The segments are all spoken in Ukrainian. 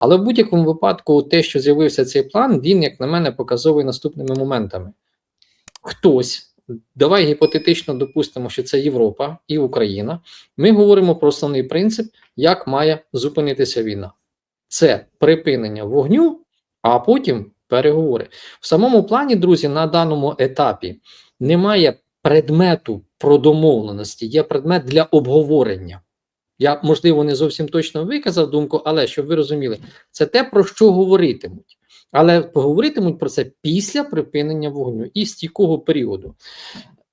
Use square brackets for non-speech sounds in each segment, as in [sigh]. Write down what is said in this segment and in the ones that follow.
Але в будь-якому випадку, те, що з'явився цей план, він, як на мене, показовий наступними моментами. Хтось, давай гіпотетично допустимо, що це Європа і Україна. Ми говоримо про основний принцип, як має зупинитися війна. Це припинення вогню, а потім переговори. В самому плані, друзі, на даному етапі немає предмету про домовленості, є предмет для обговорення. Я, можливо, не зовсім точно виказав думку, але щоб ви розуміли, це те, про що говоритимуть. Але поговоритимуть про це після припинення вогню і стійкого періоду.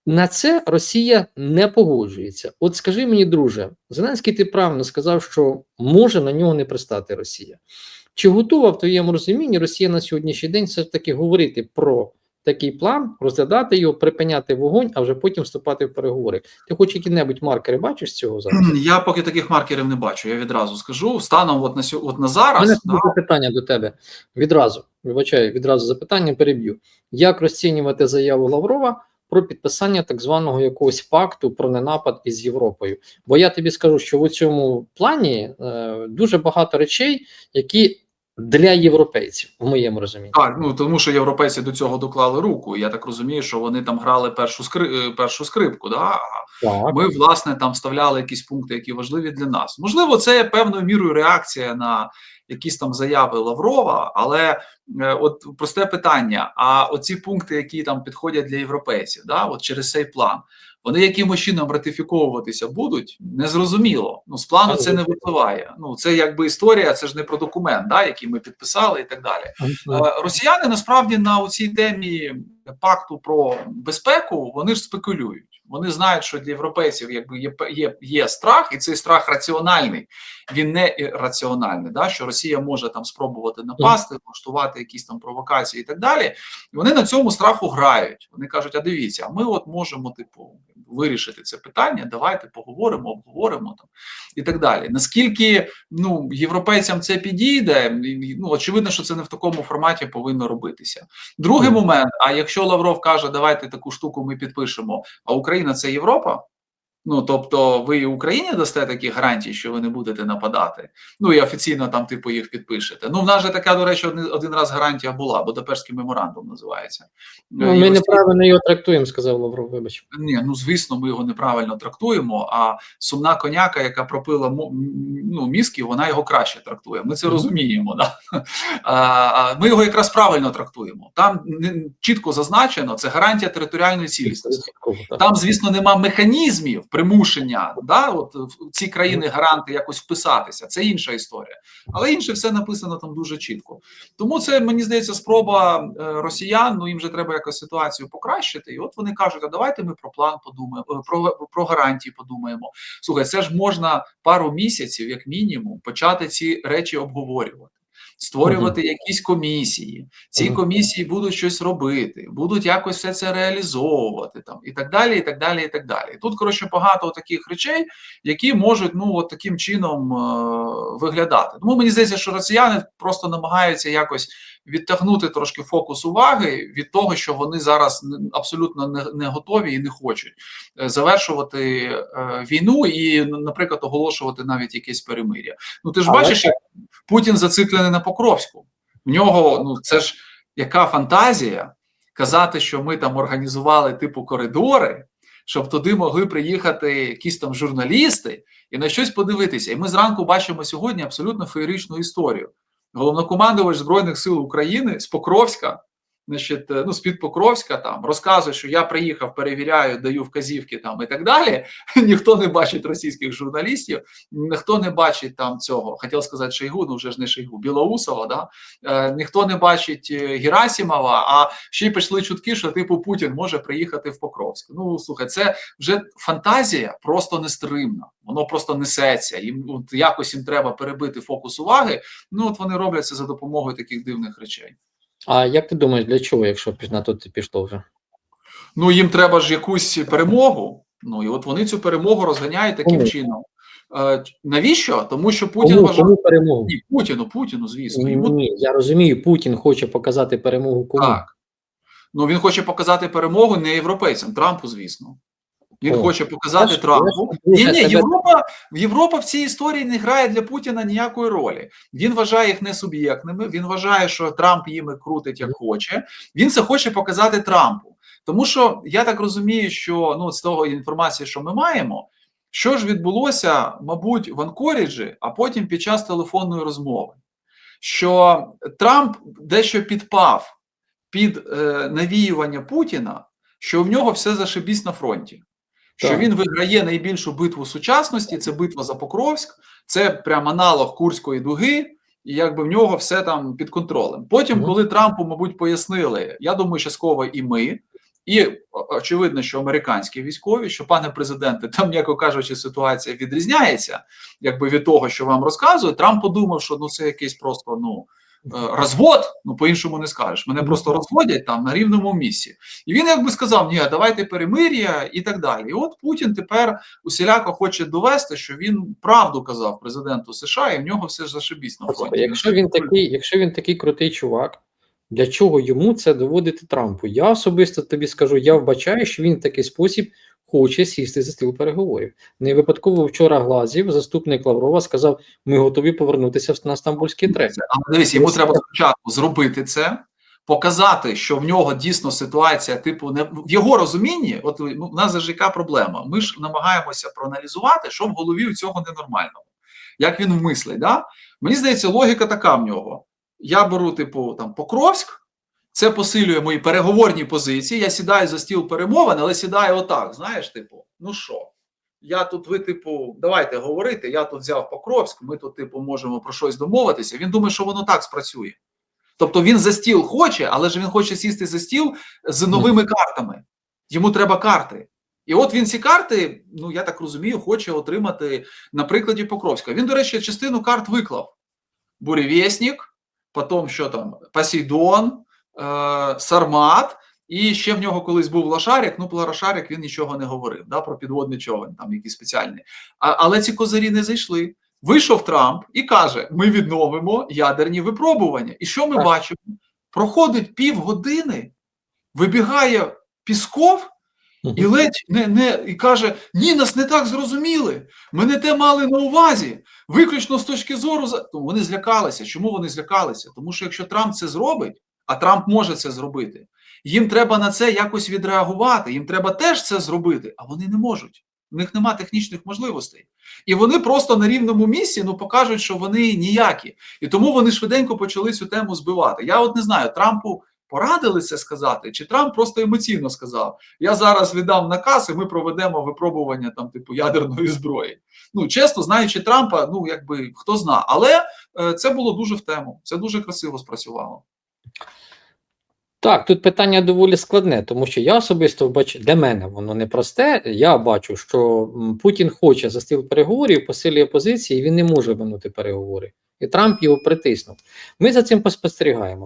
На це Росія не погоджується. От скажи мені, друже, Зеленський ти правильно сказав, що може на нього не пристати Росія. Чи готова в твоєму розумінні Росія на сьогоднішній день все ж таки говорити про такий план, розглядати його, припиняти вогонь, а вже потім вступати в переговори? Ти хоч які-небудь маркери бачиш з цього зараз? Я поки таких маркерів не бачу, я відразу скажу. Станом от на от на зараз, мене да, да. питання до тебе відразу. Вибачаю, відразу запитання переб'ю. Як розцінювати заяву Лаврова про підписання так званого якогось пакту про ненапад із Європою? Бо я тобі скажу, що у цьому плані е, дуже багато речей, які для європейців, в моєму розумінні. так, ну тому що європейці до цього доклали руку. Я так розумію, що вони там грали першу скри... е, першу скрипку. Да? Так. Ми власне там вставляли якісь пункти, які важливі для нас. Можливо, це певною мірою реакція на якісь там заяви Лаврова, але е, от просте питання: а оці пункти, які там підходять для європейців, да, от через цей план, вони якимось чином ратифіковуватися будуть? Незрозуміло. Ну з плану це не випливає. Ну це якби історія, це ж не про документ, да, який ми підписали, і так далі. Е, Росіяни насправді на цій темі пакту про безпеку вони ж спекулюють. Вони знають, що для європейців якби є є, є страх, і цей страх раціональний. Він не ірраціональний, да що Росія може там спробувати напасти, влаштувати якісь там провокації і так далі. І вони на цьому страху грають. Вони кажуть: а дивіться, а ми от можемо типу вирішити це питання. Давайте поговоримо, обговоримо там і так далі. Наскільки ну європейцям це підійде? Ну очевидно, що це не в такому форматі повинно робитися. Другий момент: а якщо Лавров каже, давайте таку штуку ми підпишемо, а Україна це Європа. Ну тобто, ви і Україні дасте такі гарантії, що ви не будете нападати. Ну і офіційно там, типу, їх підпишете. Ну, в нас же така, до речі, один, один раз гарантія була, Будапештський меморандум називається. Ну, ми Росія- неправильно його трактуємо, сказав Лавров. Вибач. ні, ну звісно, ми його неправильно трактуємо. А сумна коняка, яка пропила ну, мізки, вона його краще трактує. Ми це Мгм. розуміємо. Да? А, ми його якраз правильно трактуємо. Там чітко зазначено, це гарантія територіальної цілісності. Там, звісно, нема механізмів примушення, да, от в ці країни гаранти якось вписатися. Це інша історія. Але інше все написано там дуже чітко. Тому це мені здається спроба е, росіян. Ну їм же треба якось ситуацію покращити. І от вони кажуть: а давайте ми про план подумаємо, е, про, про гарантії подумаємо. Слухай, це ж можна пару місяців, як мінімум, почати ці речі обговорювати. Створювати якісь комісії, ці комісії будуть щось робити, будуть якось все це реалізовувати там і так далі, і так далі, і так далі. Тут коротше багато таких речей, які можуть ну от таким чином е- виглядати. Тому мені здається, що росіяни просто намагаються якось відтягнути трошки фокус уваги від того, що вони зараз абсолютно не, не готові і не хочуть е, завершувати е, війну і, наприклад, оголошувати навіть якесь перемир'я. Ну ти ж Але бачиш, як Путін зациклений на Покровську. В нього ну це ж яка фантазія казати, що ми там організували типу коридори, щоб туди могли приїхати якісь там журналісти і на щось подивитися. І ми зранку бачимо сьогодні абсолютно феєричну історію. Головнокомандувач Збройних сил України з Покровська, значить, е, ну з-під Покровська там розказує, що я приїхав, перевіряю, даю вказівки там і так далі. [laughs] Ніхто не бачить російських журналістів, ніхто не бачить там цього. Хотів сказати Шойгу, ну вже ж не Шойгу, Білоусова, да? е, ніхто не бачить е, Герасимова, а ще й пішли чутки, що типу Путін може приїхати в Покровськ. Ну слухай, це вже фантазія просто нестримна. Воно просто несеться. Їм от, якось їм треба перебити фокус уваги. Ну от вони роблять це за допомогою таких дивних речей. А як ти думаєш, для чого, якщо на то ти пішло вже? Ну їм треба ж якусь перемогу. Ну і от вони цю перемогу розганяють таким Кому? чином. Е, навіщо? Тому що Путін Кому, вважає кому перемогу? Ні, Путіну, Путіну, звісно. Ні, Йому ні, я розумію, Путін хоче показати перемогу кому. так. Ну він хоче показати перемогу не європейцям, Трампу, звісно. Він О, хоче показати бачиш, Трампу. Ні, ні, Європа, Європа в цій історії не грає для Путіна ніякої ролі. Він вважає їх несуб'єктними. Він вважає, що Трамп їми крутить як хоче. Він це хоче показати Трампу. Тому що я так розумію, що ну з того інформації, що ми маємо, що ж відбулося, мабуть, в Анкоріджі, а потім під час телефонної розмови, що Трамп дещо підпав під е, навіювання Путіна, що в нього все зашибісь на фронті. Що Так. він виграє найбільшу битву сучасності, це битва за Покровськ, це прям аналог Курської дуги, і якби в нього все там під контролем. Потім, коли Трампу, мабуть, пояснили, я думаю, частково і ми, і очевидно, що американські військові, що пане президенте, [laughs] там, м'яко кажучи, ситуація відрізняється, якби від того, що вам розказують. Трамп подумав, що ну це якийсь просто ну. Е, Розвод, ну по-іншому не скажеш. Мене просто розводять там на рівному місці. І він якби сказав: ні, давайте перемир'я і так далі. І от Путін тепер усіляко хоче довести, що він правду казав президенту США, і в нього все ж зашибісь на фронті. Якщо він такий, якщо він такий крутий чувак, для чого йому це доводити Трампу? Я особисто тобі скажу, я вбачаю, що він в такий спосіб хоче сісти за стіл переговорів. Не випадково вчора Глазів, заступник Лаврова, сказав: ми готові повернутися на стамбульський трек. Але дивись, йому треба спочатку зробити це, показати, що в нього дійсно ситуація, типу, не в його розумінні. От ну, в нас же яка проблема. Ми ж намагаємося проаналізувати, що в голові у цього ненормального, як він вмислить. Да? Мені здається, логіка така в нього. Я беру, типу, там Покровськ, це посилює мої переговорні позиції. Я сідаю за стіл перемовин, але сідаю отак. Знаєш, типу, ну що? Я тут, ви, типу, давайте говорити. Я тут взяв Покровськ, ми тут, типу, можемо про щось домовитися. Він думає, що воно так спрацює. Тобто він за стіл хоче, але ж він хоче сісти за стіл з новими картами. Йому треба карти. І от він ці карти, ну я так розумію, хоче отримати на прикладі Покровська. Він, до речі, частину карт виклав: Буревєснік, потім що там, Посейдон, Сармат. І ще в нього колись був Лошарик. Ну, про Лошарик він нічого не говорив да, про підводний човен, там якийсь спеціальний. А, але ці козирі не зайшли. Вийшов Трамп і каже: ми відновимо ядерні випробування. І що ми Так. бачимо? Проходить півгодини, вибігає Пісков і ледь не, не і каже: Ні, нас не так зрозуміли. Ми не те мали на увазі. Виключно з точки зору за вони злякалися. Чому вони злякалися? Тому що якщо Трамп це зробить, а Трамп може це зробити, їм треба на це якось відреагувати. Їм треба теж це зробити, а вони не можуть. У них нема технічних можливостей. І вони просто на рівному місці ну покажуть, що вони ніякі. І тому вони швиденько почали цю тему збивати. Я от не знаю, Трампу порадили це сказати, чи Трамп просто емоційно сказав: Я зараз віддам наказ, і ми проведемо випробування там, типу, ядерної зброї. Ну, чесно, знаючи Трампа, ну якби хто зна. Але е, це було дуже в тему. Це дуже красиво спрацювало. Так, тут питання доволі складне, тому що я особисто бачу, для мене воно не просте. Я бачу, що Путін хоче за стіл переговорів, посилює позиції, і він не може минути переговори. І Трамп його притиснув. Ми за цим поспостерігаємо.